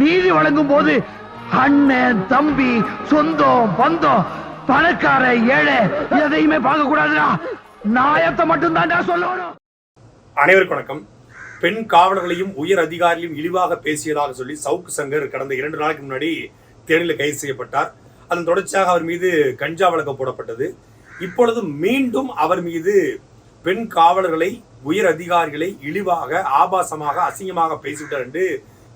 நீதி வழங்கும் போது அண்ணன் தம்பி சொந்தம் பந்தம் பணக்கார ஏழை எதையுமே பார்க்க கூடாதுடா நாயத்தை மட்டும்தான் சொல்லணும். அனைவருக்கும் வணக்கம். பெண் காவலர்களையும் உயர் அதிகாரியும் இழிவாக பேசியதாக சொல்லி சவுக்கு சங்கர் கடந்த இரண்டு நாளைக்கு முன்னாடி தேனியில் கைது செய்யப்பட்டார். அதன் தொடர்ச்சியாக அவர் மீது கஞ்சா வழக்கு போடப்பட்டது. இப்பொழுது மீண்டும் அவர் மீது பெண் காவலர்களை உயர் அதிகாரிகளை இழிவாக ஆபாசமாக அசிங்கமாக பேசிவிட்டார் என்று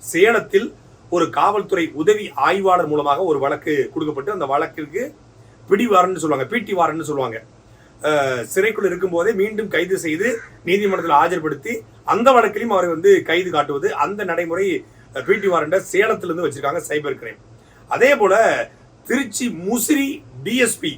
சேலத்தில் ஒரு காவல்துறை உதவி ஆய்வாளர் மூலமாக ஒரு வழக்கு கொடுக்கப்பட்டு அந்த வழக்கிற்கு பிடி வாரன்னு சொல்லுவாங்க பிடி வாரன்னு சொல்லுவாங்க. சிறைக்குள் இருக்கும்போதே மீண்டும் கைது செய்து நீதிமன்றத்தில் ஆஜர்படுத்தி அந்த வழக்கிலையும் அவரை வந்து கைது காட்டுவது அந்த நடைமுறை பிடி வாரண்ட சேலத்திலிருந்து வச்சிருக்காங்க சைபர் கிரைம். அதே போல திருச்சி முசிறி டிஎஸ்பி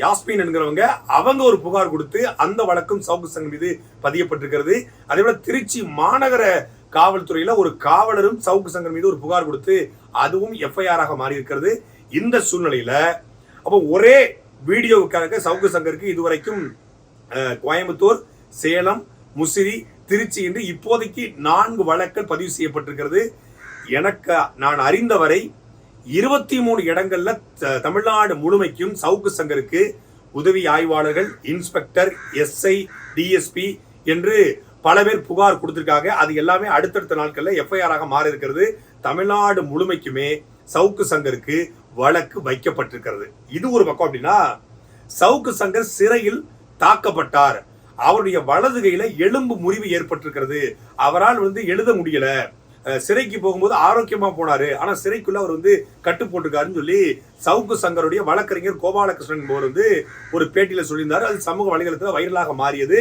யாஸ்மின் என்கிறவங்க அவங்க ஒரு புகார் கொடுத்து அந்த வழக்கும் சவுக்கு சங்கம் மீது பதியப்பட்டிருக்கிறது. அதே போல திருச்சி மாநகர காவல்துறையில ஒரு காவலரும் சவுக்கு சங்கம் மீது ஒரு புகார் கொடுத்து அதுவும் எஃப்ஐஆராக மாறி இருக்கிறது இந்த சூழ்நிலையில அப்போ ஒரே வீடியோவுக்காக சவுக்கு சங்கருக்கு இதுவரைக்கும் கோயம்புத்தூர் சேலம் முசிறி திருச்சி என்று இப்போதைக்கு நான்கு வழக்கள் பதிவு செய்யப்பட்டிருக்கிறது. எனக்கு நான் அறிந்தவரை இருபத்தி மூணு இடங்கள்ல த- தமிழ்நாடு முழுமைக்கும் சவுக்கு சங்கருக்கு உதவி ஆய்வாளர்கள் இன்ஸ்பெக்டர் எஸ்ஐ டிஎஸ்பி என்று பல பேர் புகார் கொடுத்துருக்காங்க. அது எல்லாமே அடுத்தடுத்த நாட்களில் எஃப்ஐஆர் ஆக மாறி இருக்கிறது. தமிழ்நாடு முழுமைக்குமே சவுக்கு சங்கருக்கு வழக்கு வைக்கப்பட்டிருக்கிறது. இது ஒரு பக்கம் அப்படின்னா சவுக்கு சங்கர் சிறையில் தாக்கப்பட்டார். அவருடைய வலது கையில எலும்பு முறிவு ஏற்பட்டிருக்கிறது. அவரால் வந்து எழுத முடியல. சிறைக்கு போகும்போது ஆரோக்கியமா போனாரு. ஆனா சிறைக்குள்ள அவர் வந்து கட்டு போட்டிருக்காருன்னு சொல்லி சவுக்கு சங்கருடைய வழக்கறிஞர் கோபாலகிருஷ்ணன் போர் வந்து ஒரு பேட்டியில சொல்லியிருந்தாரு. அது சமூக வலைதளத்துல வைரலாக மாறியது.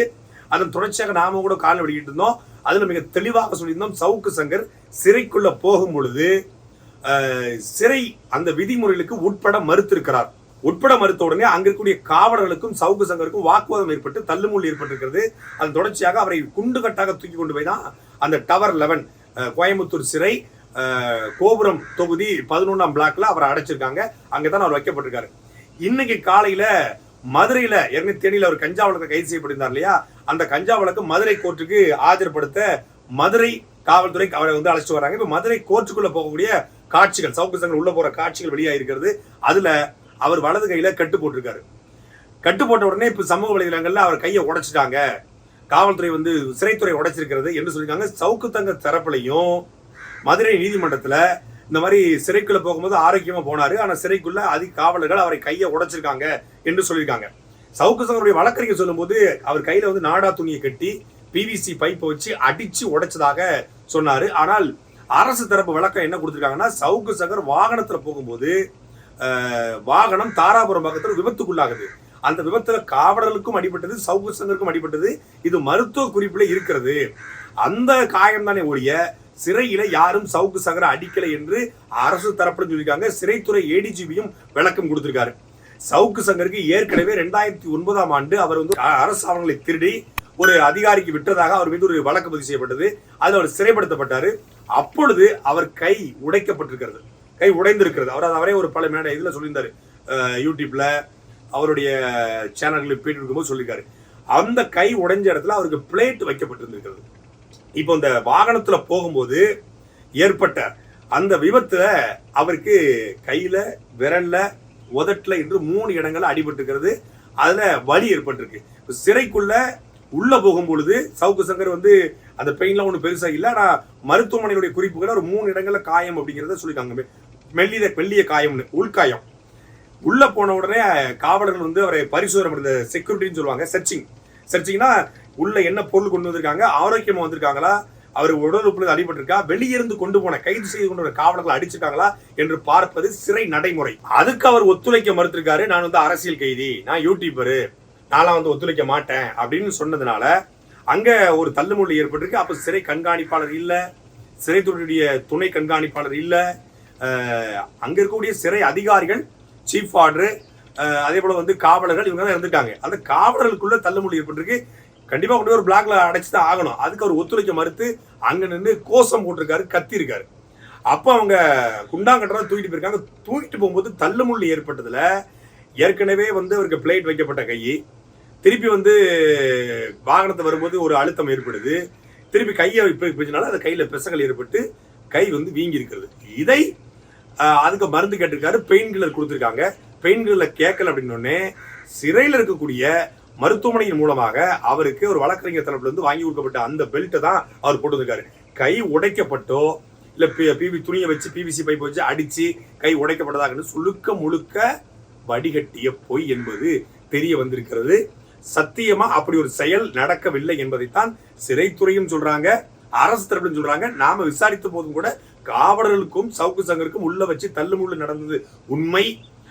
அதன் தொடர்ச்சியாக நாம கூட காலம் வெளியிட்டு இருந்தோம். அதுல மிக தெளிவாக சொல்லியிருந்தோம். சவுக்கு சங்கர் சிறைக்குள்ள போகும் பொழுது சிறை அந்த விதிமுறைகளுக்கு உட்பட மறுத்திருக்கிறார். உட்பட மறுத்த உடனே அங்க இருக்கக்கூடிய காவலர்களுக்கும் சவுக்கு சங்கருக்கும் வாக்குவாதம் ஏற்பட்டு தள்ளுமுள் ஏற்பட்டிருக்கிறது. அதன் தொடர்ச்சியாக அவரை குண்டு கட்டாக தூக்கி கொண்டு போய் தான் அந்த டவர் லெவன் கோயம்புத்தூர் சிறை கோபுரம் தொகுதி பதினொன்றாம் பிளாக்ல அவரை அடைச்சிருக்காங்க. அங்கதான் அவர் வைக்கப்பட்டிருக்காரு. இன்னைக்கு காலையில மதுரையில ஏற்கனவே தேனியில் ஒரு கஞ்சா வழக்கு கைது செய்யப்பட்டிருந்தார் இல்லையா? அந்த கஞ்சா வழக்கு மதுரை கோர்ட்டுக்கு ஆஜர்படுத்த மதுரை காவல்துறை அவரை வந்து அழைச்சிட்டு வராங்க. இப்போ மதுரை கோர்ட்டுக்குள்ள போகக்கூடிய காட்சிகள் சவுக்கு சங்கர் உள்ள போற காட்சிகள் வெளியாயிருக்கிறது. அதுல அவர் வலது கையில கட்டு போட்டிருக்காரு. கட்டு போட்ட உடனே இப்ப சமூக வலைதளங்கள்ல அவர் கையை உடைச்சிட்டாங்க. காவல்துறை வந்து சிறைத்துறை உடைச்சிருக்கிறது என்று சொல்லியிருக்காங்க. சவுக்கு தங்க தரப்புலையும் மதுரை நீதிமன்றத்துல இந்த மாதிரி சிறைக்குள்ள போகும்போது ஆரோக்கியமா போனாரு. ஆனா சிறைக்குள்ள அதிக காவலர்கள் அவரை கையை உடைச்சிருக்காங்க என்று சொல்லியிருக்காங்க. சவுக்கு சங்கருடைய வழக்கறிஞர் சொல்லும்போது அவர் கையில வந்து நாடா துணியை கட்டி பிவிசி பைப்பை வச்சு அடிச்சு உடைச்சதாக சொன்னாரு. ஆனால் அரசு தரப்பு விளக்கம் என்ன கொடுத்துருக்காங்கன்னா சவுக்கு சங்கர் வாகனத்துல போகும்போது வாகனம் தாராபுரம் பக்கத்தில் விபத்துக்குள்ளாகுது. அந்த விபத்துல காவலர்களுக்கும் அடிபட்டது சவுக்கு சங்கருக்கும் அடிபட்டது. இது மருத்துவ குறிப்பில் இருக்கிறது. அந்த காயம் தானே ஒழிய சிறையில யாரும் சவுக்கு சகர அடிக்கலை என்று அரசு தரப்புல சொல்லியிருக்காங்க. சிறைத்துறை ஏடிஜிபியும் விளக்கம் கொடுத்திருக்காரு. சவுக்கு சங்கருக்கு ஏற்கனவே ரெண்டாயிரத்தி ஒன்பதாம் ஆண்டு அவர் வந்து அரசு ஆவணங்களை திருடி ஒரு அதிகாரிக்கு விட்டதாக அவர் மீது ஒரு வழக்கு பதிவு செய்யப்பட்டது. அதில் அவர் சிறைப்படுத்தப்பட்டாரு. அப்பொழுது அவர் கை உடைக்கப்பட்டிருக்கிறது. கை உடைந்திருக்கிறது. அவர் அவரே ஒரு பல மேடை இதுல சொல்லியிருந்தார். அஹ், யூடியூப்ல அவருடைய சேனல்களில் பேட்டி இருக்கும்போது சொல்லியிருக்காரு. அந்த கை உடைஞ்ச இடத்துல அவருக்கு பிளேட் வைக்கப்பட்டிருந்திருக்கிறது. இப்போ இந்த வாகனத்துல போகும்போது ஏற்பட்ட அந்த விபத்துல அவருக்கு கையில விரல்ல உதட்டுல என்று மூணு இடங்கள் அடிபட்டுக்கிறது அதுல வலி ஏற்பட்டிருக்கு. இப்போ சிறைக்குள்ள உள்ள போகும் பொழுது சவுக்கு சங்கர் வந்து அந்த பெயின்லாம் ஒன்றும் பெருசாக இல்லை ஆனால் மருத்துவமனையுடைய குறிப்புகள் ஒரு மூணு இடங்களில் காயம் அப்படிங்கிறத சொல்லியிருக்காங்க. மெல்லித மெல்லிய காயம்னு உள்காயம். உள்ளே போன உடனே காவலர்கள் வந்து அவரை பரிசோதனை செக்யூரிட்டின்னு சொல்லுவாங்க சர்ச்சிங் சரிச்சிங்கன்னா உள்ள என்ன பொருள் கொண்டு வந்திருக்காங்க? ஆரோக்கியமா வந்திருக்காங்களா? அவர் உடல் உறுப்புல அடிபட்டிருக்கா? வெளியிருந்து கொண்டு போன கைது செய்து கொண்டு வர காவலர்கள் அடிச்சிருக்காங்களா என்று பார்ப்பது சிறை நடைமுறை. அதுக்கு அவர் ஒத்துழைக்க மறுத்திருக்காரு. நான் வந்து அரசியல் கைதி. நான் யூடியூபரு நான்லாம் வந்து ஒத்துழைக்க மாட்டேன் அப்படின்னு சொன்னதுனால அங்க ஒரு தள்ளுமுள்ளு ஏற்பட்டிருக்கு. அப்ப சிறை கண்காணிப்பாளர் இல்ல. சிறைத்துறையுடைய துணை கண்காணிப்பாளர் இல்ல. அங்க இருக்கக்கூடிய சிறை அதிகாரிகள் சீஃப் ஆர்டர் அதே போல வந்து காவலர்கள் இவங்க தான் இருந்துட்டாங்க அந்த காவலர்களுக்குள்ள தள்ளுமுள்ளு ஏற்பட்டிருக்கு. கண்டிப்பா கொண்டு ஒரு பிளாக்ல அடைச்சு தான் ஆகணும். அதுக்கு அவர் ஒத்துழைக்க மறுத்து அங்க நின்று கோஷம் போட்டிருக்காரு கத்தி இருக்காரு அப்போ அவங்க குண்டாங்கட்டா தூக்கிட்டு போயிருக்காங்க. தூக்கிட்டு போகும்போது தள்ளுமுள்ளு ஏற்பட்டதுல ஏற்கனவே வந்து அவருக்கு பிளேட் வைக்கப்பட்ட கை. திருப்பி வந்து வாகனத்தை வரும்போது ஒரு அழுத்தம் ஏற்படுது. திருப்பி கையை இப்ப பிடிச்சனால அந்த கையில பிசகல் ஏற்பட்டு கை வந்து வீங்கி இருக்கிறது இதை அதுக்கு மருந்து கேட்டிருக்காரு பெயின் கில்லர் கொடுத்துருக்காங்க. பெயின் கேட்கல அப்படின்னோடனே சிறையில் இருக்கக்கூடிய மருத்துவமனையின் மூலமாக அவருக்கு ஒரு வழக்கறிஞர் தரப்புல இருந்து வாங்கி கொடுக்கப்பட்ட அந்த பெல்ட்டை தான் அவர் போட்டுருக்காரு. கை உடைக்கப்பட்டோ இல்ல பிவி துணியை வச்சு பிவிசி பைப் வச்சு அடிச்சு கை உடைக்கப்பட்டதாக சுழுக்க முழுக்க வடிகட்டிய பொய் என்பது தெரிய வந்திருக்கிறது. சத்தியமா அப்படி ஒரு செயல் நடக்கவில்லை என்பதைத்தான் சிறைத்துறையும் சொல்றாங்க அரசு தரப்புல சொல்றாங்க. நாம விசாரித்த போதும் கூட காவலர்களுக்கும் சவுக்கு சங்கருக்கும் உள்ள வச்சு தள்ளுமுள்ளு நடந்தது உண்மை.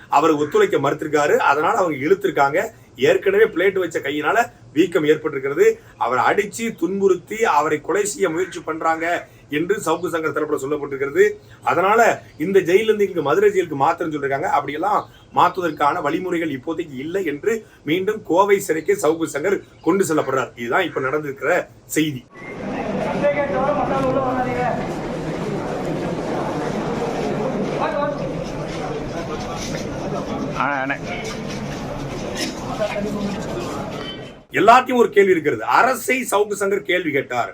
அவர் ஒத்துழைக்க மறுத்திருக்காரு. அதனால அவங்க இழுத்திருக்காங்க. ஏற்கனவே பிளேட் வச்ச கையினால வீக்கம் ஏற்பட்டிருக்கிறது. அவரை அடிச்சு துன்புறுத்தி அவரை கொலை செய்ய முயற்சி பண்றாங்க என்று சவுக்கு சங்கர் தரப்புல சொல்லப்பட்டிருக்கிறது. அதனால இந்த ஜெயில இருந்து இங்கு மதுரை ஜெயிலுக்கு மாத்திரம் சொல்லிருக்காங்க. அப்படியெல்லாம் மாற்றுவதற்கான வழிமுறைகள் இப்போதைக்கு இல்லை என்று மீண்டும் கோவை சிறைக்கு சவுக்கு சங்கர் கொண்டு செல்லப்படுறார். இதுதான் இப்ப நடந்திருக்கிற செய்தி. எல்லாத்தையும் ஒரு கேள்வி இருக்கிறது. அரசை சவுக்கு சங்கர் கேள்வி கேட்டார்.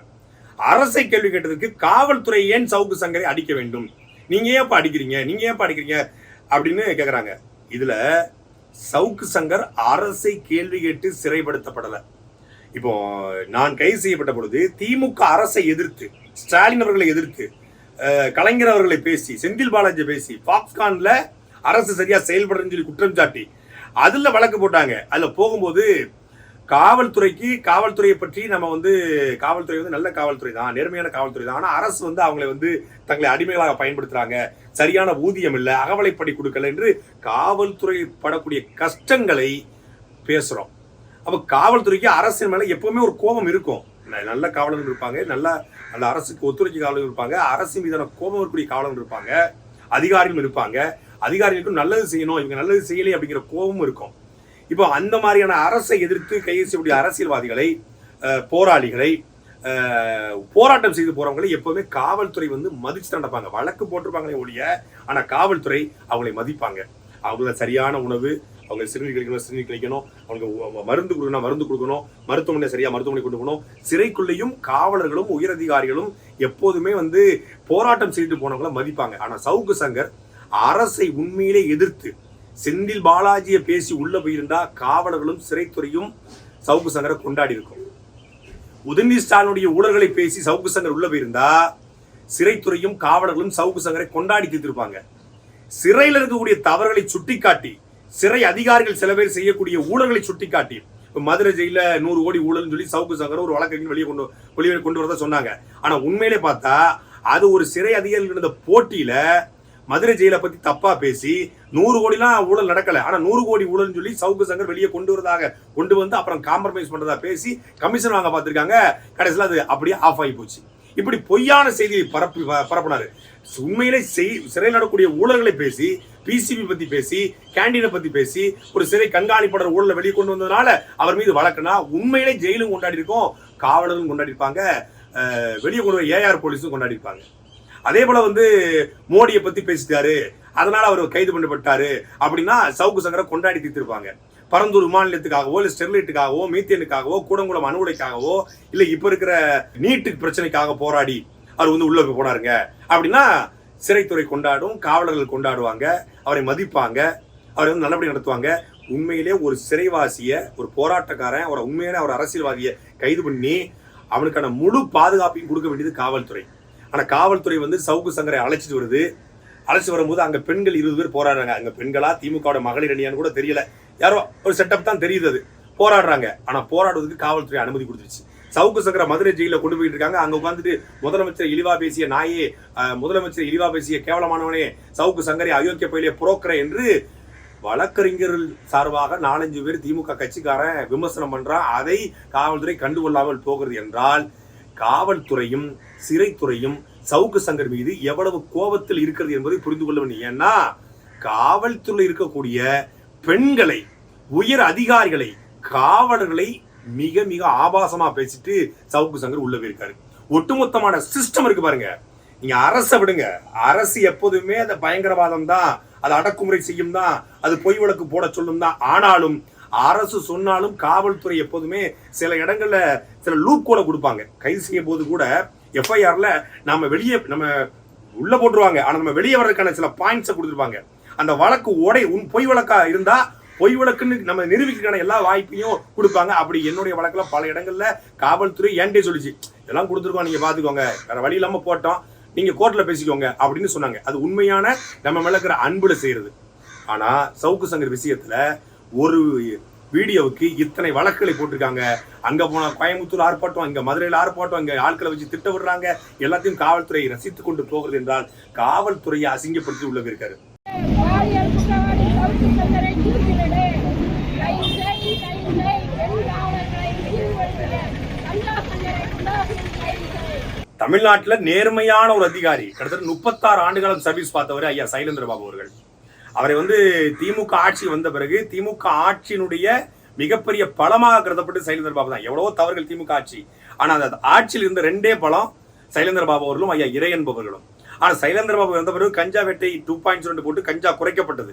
அரசை கேள்வி கேட்டதுக்கு காவல்துறை ஏன் சவுக்கு சங்கரை அடிக்க வேண்டும்? நீங்க ஏன் அடிக்கிறீங்க? நீங்க ஏன் அடிக்கிறீங்க? அப்படின்னு கேக்குறாங்க. இதுல சவுக்கு சங்கர் அரசை கேள்வி கேட்டு சிறைப்படுத்தப்படல. இப்போ நான் கைது செய்யப்பட்ட பொழுது திமுக அரசை எதிர்த்து ஸ்டாலின் அவர்களை எதிர்த்து கலைஞர் அவர்களை பேசி செந்தில் பாலாஜி பேசி பாப்கான்ல அரசு சரியா செயல்படுறதுன்னு சொல்லி குற்றம் சாட்டி அதுல வழக்கு போட்டாங்க. அதுல போகும்போது காவல்துறைக்கு காவல்துறையை பற்றி நம்ம வந்து காவல்துறை வந்து நல்ல காவல்துறை தான் நேர்மையான காவல்துறை தான். ஆனா அரசு வந்து அவங்களை வந்து தங்களை அடிமைகளாக பயன்படுத்துறாங்க. சரியான ஊதியம் இல்லை அகவலைப்படி கொடுக்கல என்று காவல்துறை படக்கூடிய கஷ்டங்களை பேசுறோம். அப்ப காவல்துறைக்கு அரசின் மேல எப்பவுமே ஒரு கோபம் இருக்கும். ந- நல்ல காவலர்கள் இருப்பாங்க நல்ல அந்த அரசுக்கு ஒத்துழைக்க காவலர்கள் இருப்பாங்க அரசு மீதான கோபம் இருக்கக்கூடிய காவலர்கள் இருப்பாங்க அதிகாரிகள் இருப்பாங்க. அதிகாரிகளுக்கும் நல்லது செய்யணும் இவங்க நல்லது செய்யலை அப்படிங்கிற கோபம் இருக்கும். இப்போ அந்த மாதிரியான அரசை எதிர்த்து கைது செய்யக்கூடிய அரசியல்வாதிகளை போராளிகளை போராட்டம் செய்து போறவங்களை எப்பவுமே காவல்துறை வந்து மதிச்சு நடப்பாங்க. வழக்கு போட்டிருப்பாங்களே ஒழிய ஆனா காவல்துறை அவங்களை மதிப்பாங்க. அவங்கள சரியான உணவு அவங்க சிறுநீர் கழிக்கணும் சிறுநீர் கழிக்கணும் அவங்க மருந்து கொடுக்கணும் மருந்து கொடுக்கணும் மருத்துவமனை சரியா மருத்துவமனை கொண்டு போகணும். சிறைக்குள்ளேயும் காவலர்களும் உயரதிகாரிகளும் எப்போதுமே வந்து போராட்டம் செய்துட்டு போனவங்கள மதிப்பாங்க. ஆனா சவுக்கு சங்கர் அரசை உண்மையிலே எதிர்த்து செந்தில் பாலாஜியை பேசி உள்ள போயிருந்தா காவலர்களும் சிறைத்துறையும் சவுக்கு சங்கரை கொண்டாடி இருக்கும். உதயநிதி ஸ்டாலினுடைய ஊழல்களை பேசி சவுக்கு சங்கர் உள்ள போயிருந்தா சிறைத்துறையும் காவலர்களும் சவுக்கு சங்கரை கொண்டாடி தீர்த்திருப்பாங்க. சிறையில் இருக்கக்கூடிய தவறுகளை சுட்டிக்காட்டி சிறை அதிகாரிகள் சில பேர் செய்யக்கூடிய ஊழல்களை சுட்டிக்காட்டி இப்போ மதுரை ஜெயில நூறு கோடி ஊழல்னு சொல்லி சவுக்கு சங்கர் ஒரு வழக்கறிஞர் வெளியே கொண்டு வெளியே கொண்டு வரதா சொன்னாங்க. ஆனா உண்மையிலே பார்த்தா அது ஒரு சிறை அதிகாரிகள் இருந்த போட்டியில மதுரை ஜெயிலை பத்தி தப்பா பேசி நூறு கோடிலாம் ஊழல் நடக்கல. ஆனா நூறு கோடி ஊழல்னு சொல்லி சவுக்கு சங்கர் வெளியே கொண்டு வரதாக கொண்டு வந்து அப்புறம் காம்ப்ரமைஸ் பண்றதா பேசி கமிஷன் வாங்க பார்த்திருக்காங்க. கடைசியில் அது அப்படியே ஆஃப் ஆகி போச்சு. இப்படி பொய்யான செய்தியை பரப்பி பரப்பினாரு. உண்மையிலே செய் சிறையில் நடக்கூடிய ஊழல்களை பேசி பிசிபி பத்தி பேசி கேண்டீனை பத்தி பேசி ஒரு சிறை கண்காணிப்பாளர் ஊழலை வெளியே கொண்டு வந்ததுனால அவர் மீது வழக்குனா உண்மையிலே ஜெயிலும் கொண்டாடி இருக்கோம் காவலரும் கொண்டாடி இருப்பாங்க. வெளியே கொண்டு வர ஏஆர் போலீஸும் கொண்டாடி இருப்பாங்க. அதே போல வந்து மோடியை பத்தி பேசிட்டாரு. அதனால அவர் கைது பண்ணப்பட்டாரு. அப்படின்னா சவுக்கு சங்கரை கொண்டாடி தீர்த்திருப்பாங்க. பரந்தூர் விமான நிலையத்துக்காகவோ இல்ல ஸ்டெர்லைட்டுக்காகவோ மீத்தேனுக்காகவோ கூடங்குளம் அணுகுடைக்காகவோ இல்லை இல்ல இப்ப இருக்கிற நீட்டு பிரச்சனைக்காக போராடி அவர் வந்து உள்ள போய் போனாருங்க. அப்படின்னா சிறைத்துறை கொண்டாடும் காவலர்கள் கொண்டாடுவாங்க அவரை மதிப்பாங்க அவரை வந்து நல்லபடி நடத்துவாங்க. உண்மையிலே ஒரு சிறைவாசிய ஒரு போராட்டக்காரன் அவரை உண்மையிலே அவர் அரசியல்வாதியை கைது பண்ணி அவனுக்கான முழு பாதுகாப்பையும் கொடுக்க வேண்டியது காவல்துறை. ஆனால் காவல்துறை வந்து சவுக்கு சங்கரை அழைச்சிட்டு வருது. அழைச்சி வரும்போது அங்கே பெண்கள் இருபது பேர் போராடுறாங்க. அங்கே பெண்களா திமுகவோட மகளிர் அணியான்னு கூட தெரியல. யாரோ ஒரு செட்டப் தான் தெரியுது அது. போராடுறாங்க. ஆனால் போராடுவதுக்கு காவல்துறை அனுமதி கொடுத்துருச்சு. சவுக்கு சங்கர மதுரை ஜெயிலில் கொண்டு போயிட்டு இருக்காங்க. அங்கே உட்காந்துட்டு முதலமைச்சர் இழிவா பேசிய நாயே முதலமைச்சர் இழிவா பேசிய கேவலமானவனே சவுக்கு சங்கரை அயோக்கிய பயிலே புரோக்கரை என்று வழக்கறிஞர்கள் சார்பாக நாலஞ்சு பேர் திமுக கட்சிக்காரன் விமர்சனம் பண்றான். அதை காவல்துறை கண்டுகொள்ளாமல் போகிறது என்றால் காவல்துறையும் சிறைத்துறையும் சவுக்கு சங்கர் மீது எவ்வளவு கோபத்தில் இருக்கிறது என்பதை புரிந்து கொள்ள வேண்டும் ஏன்னா காவல்துறை இருக்கக்கூடிய பெண்களை உயர் அதிகாரிகளை காவலர்களை மிக மிக ஆபாசமா பேசிட்டு சவுக்கு சங்கர் உள்ள போயிருக்காரு. ஒட்டுமொத்தமான சிஸ்டம் இருக்கு பாருங்க. நீங்க அரசை விடுங்க. அரசு எப்போதுமே அந்த பயங்கரவாதம் தான். அது அடக்குமுறை செய்யும் தான். அது பொய் வழக்கு போட சொல்லும் தான். ஆனாலும் அரசு சொன்னாலும் காவல்துறை எப்போதுமே சில இடங்கள்ல சில லூப் கூட கொடுப்பாங்க. கைது செய்யும் போது கூட எஃப்ஐஆர்ல நாம வெளியே நம்ம உள்ள போட்டுருவாங்க. ஆனா நம்ம வெளியே வர்றதுக்கான சில பாயிண்ட்ஸை கொடுத்துருப்பாங்க. அந்த வழக்கு உடை உன் பொய் வழக்கா இருந்தா பொய் வழக்குன்னு நம்ம நிரூபிக்கிறதுக்கான எல்லா வாய்ப்பையும் கொடுப்பாங்க. அப்படி என்னுடைய வழக்குல பல இடங்கள்ல காவல்துறை ஏன்டே சொல்லிச்சு. இதெல்லாம் கொடுத்துருக்கோம் நீங்க பாத்துக்கோங்க. வேற வழி இல்லாம போட்டோம். நீங்க கோர்ட்டில் பேசிக்கோங்க அப்படின்னு சொன்னாங்க. அது உண்மையான நம்ம மேல இருக்கிற அன்புல செய்யறது. ஆனா சவுக்கு சங்கர் விஷயத்துல ஒரு வீடியோவுக்கு இத்தனை வழக்குகளை போட்டிருக்காங்க. அங்க போனா கோயம்புத்தூர் ஆர்ப்பாட்டம் இங்க மதுரையில் ஆர்ப்பாட்டம் இங்க ஆட்களை வச்சு திட்ட விடுறாங்க. எல்லாத்தையும் காவல்துறை ரசித்துக் கொண்டு போகிறது என்றால் காவல்துறையை அசிங்கப்படுத்தி உள்ள இருக்காரு தமிழ்நாட்டில் தமிழ்நாட்டுல நேர்மையான ஒரு அதிகாரி கிட்டத்தட்ட முப்பத்தாறு ஆண்டுகாலம் சர்வீஸ் பார்த்தவர் ஐயா சைலேந்திர பாபு அவர்கள். அவரை வந்து திமுக ஆட்சி வந்த பிறகு திமுக ஆட்சியினுடைய மிகப்பெரிய பலமாக கருதப்பட்டு சைலேந்திர பாபு தான். எவ்வளவோ தவறுகள் திமுக ஆட்சி. ஆனா அந்த ஆட்சியில் இருந்த ரெண்டே பலம் சைலேந்திர பாபு அவர்களும் ஐயா இறை என்பவர்களும். ஆனா சைலேந்திர பாபு வந்த பிறகு கஞ்சா வேட்டை டூ பாயிண்ட் ரெண்டு போட்டு கஞ்சா குறைக்கப்பட்டது.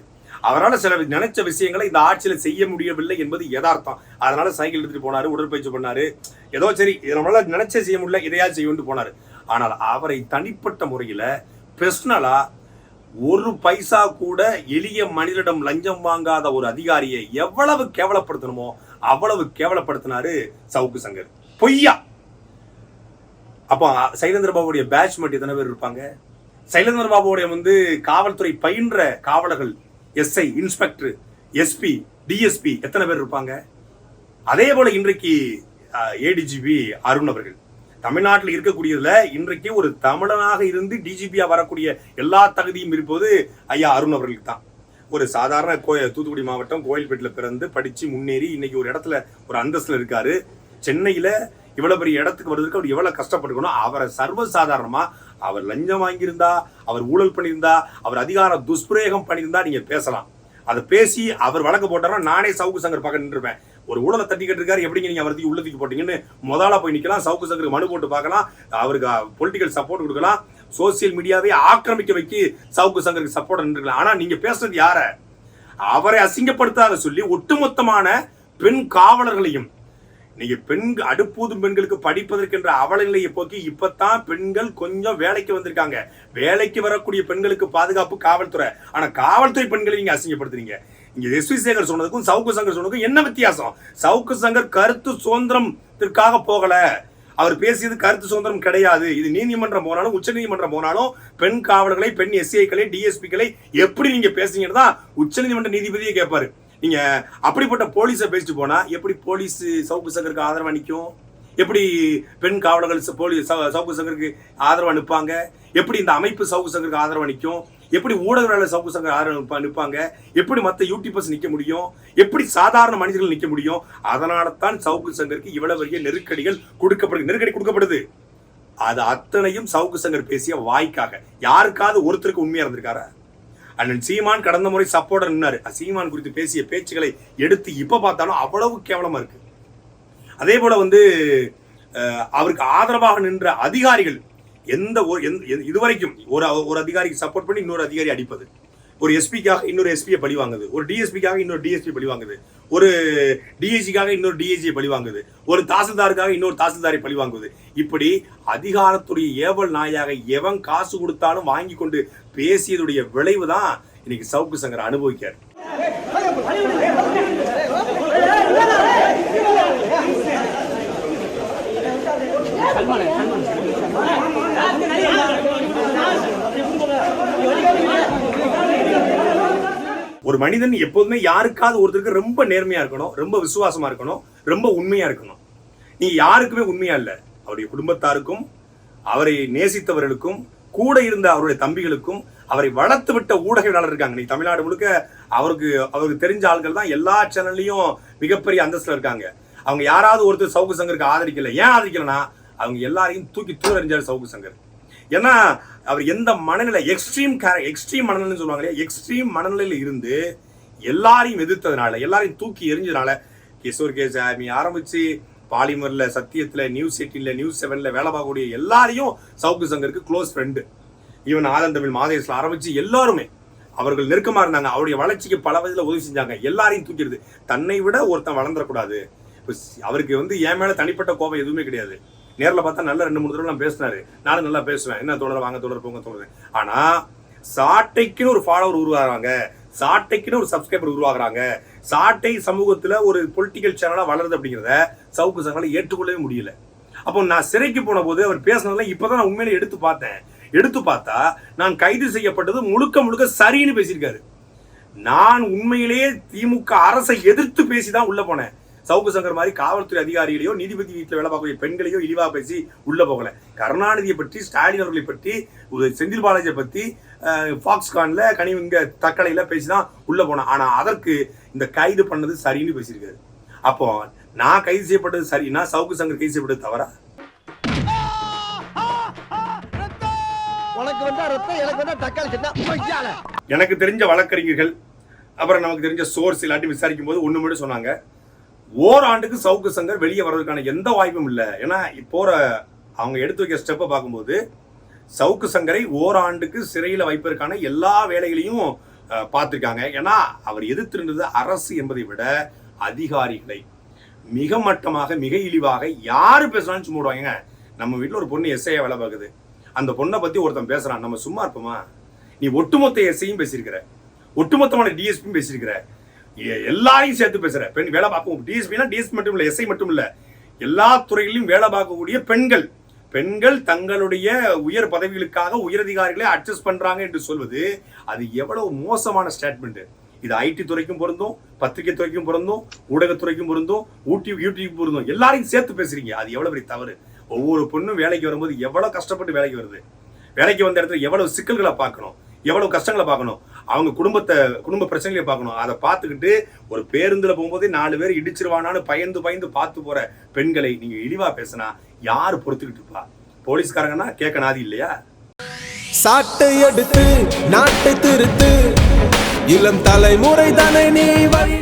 அவரால் சில நினைச்ச விஷயங்களை இந்த ஆட்சியில் செய்ய முடியவில்லை என்பது யதார்த்தம். அதனால சைக்கிள் எடுத்துட்டு போனாரு உடற்பயிற்சி பண்ணாரு. ஏதோ சரி இதை நம்மளால நினைச்ச செய்ய முடியல இதையா செய்யணும்னு போனாரு. ஆனால் அவரை தனிப்பட்ட முறையில் பெர்சனலா ஒரு பைசா கூட எளிய மனிதரிடம் லஞ்சம் வாங்காத ஒரு அதிகாரியை எவ்வளவு கேவலப்படுத்தணுமோ அவ்வளவு கேவலப்படுத்தினாரு சவுக்கு சங்கர். பொய்யா! அப்போ சைலேந்திர பாபுடைய பேட்ச்மெண்ட் எத்தனை பேர் இருப்பாங்க? சைலேந்திர பாபுடைய வந்து காவல்துறை பயின்ற காவலர்கள் எஸ்ஐ இன்ஸ்பெக்டர் எஸ்பி டிஎஸ்பி எத்தனை பேர் இருப்பாங்க? அதே போல இன்றைக்கு ஏடிஜிபி அருண் அவர்கள். தமிழ்நாட்டில் இருக்கக்கூடியதுல இன்றைக்கு ஒரு தமிழனாக இருந்து டிஜிபியா வரக்கூடிய எல்லா தகுதியும் இருப்பது ஐயா அருண் அவர்களுக்கு தான். ஒரு சாதாரண கோ தூத்துக்குடி மாவட்டம் கோயில்பேட்டில் பிறந்து படிச்சு முன்னேறி இன்னைக்கு ஒரு இடத்துல ஒரு அந்தஸ்தில் இருக்காரு. சென்னையில இவ்வளவு பெரிய இடத்துக்கு வர்றதுக்கு அவர் எவ்வளவு கஷ்டப்பட்டுக்கணும் அவரை சர்வசாதாரணமா அவர் லஞ்சம் வாங்கியிருந்தா அவர் ஊழல் பண்ணியிருந்தா அவர் அதிகார துஷ்பிரயோகம் பண்ணியிருந்தா நீங்க பேசலாம். அதை பேசி அவர் வழக்கு போட்டாரோ நானே சவுக்கு சங்கர் பக்கம் நின்றுருப்பேன். ஒரு ஊழலை தட்டிக்கிட்டு கட்டிருக்காரு எப்படிங்க நீங்க அவரதுக்கு உள்ளத்துக்கு போட்டீங்கன்னு முதலாக போய் நிக்கலாம் சவுக்கு சங்கருக்கு மனு போட்டு பார்க்கலாம் அவருக்கு பொலிட்டிக்கல் சப்போர்ட் கொடுக்கலாம் சோசியல் மீடியாவை ஆக்கிரமிக்க வைக்கி சவுக்கு சங்கருக்கு சப்போர்ட் நின்றுக்கலாம். ஆனா நீங்க பேசுறது யார? அவரை அசிங்கப்படுத்தாத சொல்லி ஒட்டுமொத்தமான பெண் காவலர்களையும் நீங்க பெண் அடுப்பூதும் பெண்களுக்கு படிப்பதற்கென்ற அவல நிலையை போக்கி இப்பத்தான் பெண்கள் கொஞ்சம் வேலைக்கு வந்திருக்காங்க. வேலைக்கு வரக்கூடிய பெண்களுக்கு பாதுகாப்பு காவல்துறை. ஆனா காவல்துறை பெண்களை நீங்க அசிங்கப்படுத்துறீங்க. இங்க எஸ் வி சேகர் சொன்னதுக்கும் சவுக்கு சங்கர் சொன்னதுக்கும் என்ன வித்தியாசம்? சவுக்கு சங்கர் கருத்து சுதந்திரத்திற்காக போகல. அவர் பேசியது கருத்து சுதந்திரம் கிடையாது. இது நீதிமன்றம் போனாலும் உச்ச நீதிமன்றம் போனாலும் பெண் காவலர்களை பெண் எஸ்ஐக்களை டிஎஸ்பிக்களை எப்படி நீங்க பேசுறீங்கன்னு தான் உச்ச நீதிமன்ற நீதிபதியே கேட்பாரு. நீங்க அப்படிப்பட்ட போலீஸை பேசிட்டு போனா எப்படி போலீஸ் சவுக்கு சங்கருக்கு ஆதரவா நிற்கும் எப்படி பெண் காவலர்கள் போலீஸ் சவுக்கு சங்கருக்கு ஆதரவா நிற்பாங்க எப்படி இந்த அமைப்பு சவுக்கு சங்கருக்கு ஆதரவா நிற்கும் எப்படி ஊடகங்கள் சவுக்கு சங்கர் ஆதரவு நிற்பாங்க எப்படி மற்ற யூடியூபர்ஸ் நிற்க முடியும்? எப்படி சாதாரண மனிதர்கள் நிற்க முடியும்? அதனால தான் சவுக்கு சங்கருக்கு இவ்வளவு பெரிய நெருக்கடிகள் கொடுக்கப்படுது. நெருக்கடி கொடுக்கப்படுது. அது அத்தனையும் சவுக்கு சங்கர் பேசிய வாய்க்காக. யாருக்காவது ஒருத்தருக்கு உண்மையா இருந்திருக்காரா? அண்ணன் சீமான் கடந்த முறை சப்போர்டர் நின்னாரு. சீமான் குறித்து பேசிய பேச்சுகளை எடுத்து இப்ப பார்த்தாலும் அவ்வளவு கேவலமா இருக்கு. அதே போல வந்து அவருக்கு ஆதரவாக நின்ற அதிகாரிகள் எந்த ஒரு எந்த- எந்த- இதுவரைக்கும் ஒரு ஒரு அதிகாரிக்கு சப்போர்ட் பண்ணி இன்னொரு அதிகாரி அடிப்பது ஒரு எஸ்பிக்காக இன்னொரு எஸ்பியை பழி வாங்குது ஒரு டிஎஸ்பிக்காக இன்னொரு டிஎஸ்பி பழி வாங்குது ஒரு டிஐஜிக்காக இன்னொரு டிஐஜியை பழி வாங்குது ஒரு தாசில்தாருக்காக இன்னொரு தாசில்தாரை பழி வாங்குது இப்படி அதிகாரத்துடைய ஏவல் நாயாக எவன் காசு கொடுத்தாலும் வாங்கி கொண்டு பேசியதுடைய விளைவு தான் இன்னைக்கு சவுக்கு சங்கர் அனுபவிக்கார் ஒரு மனிதன் எப்போதுமே யாருக்காவது ஒருத்தருக்கு ரொம்ப நேர்மையா இருக்கணும் ரொம்ப விசுவாசமா இருக்கணும் ரொம்ப உண்மையா இருக்கணும். நீ யாருக்குமே உண்மையா இல்ல. அவருடைய குடும்பத்தாருக்கும் அவரை நேசித்தவர்களுக்கும் கூட இருந்த அவருடைய தம்பிகளுக்கும் அவரை வளர்த்து விட்ட ஊடகவியலாளர் இருக்காங்க. நீ தமிழ்நாடு முழுக்க அவருக்கு அவருக்கு தெரிஞ்ச ஆள்கள் தான் எல்லா சேனல்லையும் மிகப்பெரிய அந்தஸ்துல இருக்காங்க. அவங்க யாராவது ஒருத்தர் சவுக்கு சங்கருக்கு ஆதரிக்கல. ஏன் ஆதரிக்கலன்னா அவங்க எல்லாரையும் தூக்கி தூர எறிஞ்சாரு சவுக்கு சங்கர். ஏன்னா அவர் எந்த மனநிலை எக்ஸ்ட்ரீம் எக்ஸ்ட்ரீம் மனநிலைன்னு சொல்லுவாங்க இல்லையா? எக்ஸ்ட்ரீம் மனநிலையில் இருந்து எல்லாரையும் எதிர்த்ததுனால எல்லாரையும் தூக்கி எரிஞ்சதுனால கிஷோர் கேஸ் சாமி ஆரம்பிச்சு பாலிமர்ல சத்தியத்துல நியூஸ் எயிட்டின்ல நியூஸ் செவன்ல வேலை பார்க்கக்கூடிய எல்லாரையும் சவுக்கு சங்கருக்கு close friend even Aadhan Tamil மாதேஷ்ல ஆரம்பிச்சு எல்லாருமே அவர்கள் நெருக்கமா இருந்தாங்க. அவருடைய வளர்ச்சிக்கு பல விதத்தில் உதவி செஞ்சாங்க. எல்லாரையும் தூக்கிடுது. தன்னை விட ஒருத்தன் வளர்ந்துடக்கூடாது அவருக்கு வந்து என் மேல தனிப்பட்ட கோபம் எதுவுமே கிடையாது. நேரில் பார்த்தா நல்ல ரெண்டு மூணு தடவை நான் பேசினாரு. நானும் நல்லா பேசுவேன். என்ன தொடர் வாங்க தொடர் போங்க தொடர் ஆனா சாட்டைக்குன்னு ஒரு ஃபாலோவர் உருவாகிறாங்க. சாட்டைக்குன்னு ஒரு சப்ஸ்கிரைபர் உருவாகிறாங்க. சாட்டை சமூகத்துல ஒரு பொலிட்டிக்கல் சேனலா வளருது அப்படிங்கிறத சவுக்கு சங்களால ஏற்றுக்கொள்ளவே முடியல. அப்போ நான் சிறைக்கு போன போது அவர் பேசினதெல்லாம் இப்பதான் நான் உண்மையில எடுத்து பார்த்தேன். எடுத்து பார்த்தா நான் கைது செய்யப்பட்டது முழுக்க முழுக்க சரின்னு பேசியிருக்காரு. நான் உண்மையிலேயே திமுக அரசை எதிர்த்து பேசி தான் உள்ள போனேன். சவுக்கு சங்கர் மாதிரி காவல்துறை அதிகாரிகளையோ நீதிபதி வீட்டில் வேலை பார்க்கக்கூடிய பெண்களையோ இழிவா பேசி உள்ள போகல. கருணாநிதியை பற்றி ஸ்டாலின் அவர்களை பற்றி செந்தில் பாலாஜியை பற்றி ஃபாக்ஸ்கான்ல கனிவிங்க தக்கலையில பேசி தான் உள்ள போனேன். ஆனா அதற்கு இந்த கைது பண்ணது சரின்னு பேசியிருக்காரு. அப்போ நான் கைது செய்யப்பட்டது சரின்னா சவுக்கு சங்கர் கைது செய்யப்பட்டது தவறா? எனக்கு தெரிஞ்ச வழக்கறிஞர்கள் அப்புறம் நமக்கு தெரிஞ்ச சோர்ஸ் இல்லாட்டி விசாரிக்கும் போது ஒண்ணு மட்டும் சொன்னாங்க. ஓராண்டுக்கு சவுக்கு சங்கர் வெளியே வர்றதுக்கான எந்த வாய்ப்பும் இல்லை. ஏன்னா போற அவங்க எடுத்து வைக்க ஸ்டெப்பை பார்க்கும்போது சவுக்கு சங்கரை ஓராண்டுக்கு சிறையில் வைப்பதற்கான எல்லா வேலைகளையும் பார்த்துருக்காங்க. ஏன்னா அவர் எதிர்த்திருந்தது அரசு என்பதை விட அதிகாரிகளை. மிக மட்டமாக மிக இழிவாக யார் பேசுறான்னு சும்மா விடுவாங்க. நம்ம வீட்டில் ஒரு பொண்ணு எஸ்ஐயா வேலை பார்க்குது. அந்த பொண்ணை பற்றி ஒருத்தன் பேசுகிறான் நம்ம சும்மா இருப்போமா? நீ ஒட்டுமொத்த எஸ்ஐயும் பேசியிருக்கிற. ஒட்டுமொத்தமான டிஎஸ்பியும் பேசியிருக்கிற. எல்லாரையும் சேர்த்து பேசுற. பெண் வேலை பார்க்கும் டிஎஸ்பினா டிஎஸ்பி மட்டும் இல்லை எஸ்ஐ மட்டும் இல்லை. எல்லா துறைகளிலும் வேலை பார்க்கக்கூடிய பெண்கள். பெண்கள் தங்களுடைய உயர் பதவிகளுக்காக உயரதிகாரிகளை அட்ஜஸ்ட் பண்றாங்க என்று சொல்வது அது எவ்வளவு மோசமான ஸ்டேட்மெண்ட் இது ஐடி துறைக்கும் பொருந்தும் பத்திரிகை துறைக்கும் பொருந்தும் ஊடகத்துறைக்கும் பொருந்தும் யூடியூப் யூடியூப் பொருந்தும். எல்லாரையும் சேர்த்து பேசுறீங்க. அது எவ்வளவு பெரிய தவறு. ஒவ்வொரு பொண்ணும் வேலைக்கு வரும்போது எவ்வளவு கஷ்டப்பட்டு வேலைக்கு வருது. வேலைக்கு வந்த இடத்துல எவ்வளவு சிக்கல்களை பார்க்கணும். எவ்வளவு கஷ்டங்களை பார்க்கணும். அவங்க குடும்பத்தை குடும்ப பிரச்சனைகளை பார்க்கணும். அதை பார்த்துக்கிட்டு ஒரு பேருந்துல போகும்போதே நாலு பேர் இடிச்சிருவானான்னு பயந்து பயந்து பார்த்து போற பெண்களை நீங்க இழிவாக பேசினா யாரு பொறுத்துக்கிட்டு இருப்பா? போலீஸ்காரங்கன்னா கேட்க நாதி இல்லையா? சாட்டை எடுத்து நாட்டை திருத்து. இளம் தலைமுறை தானே நீ வழி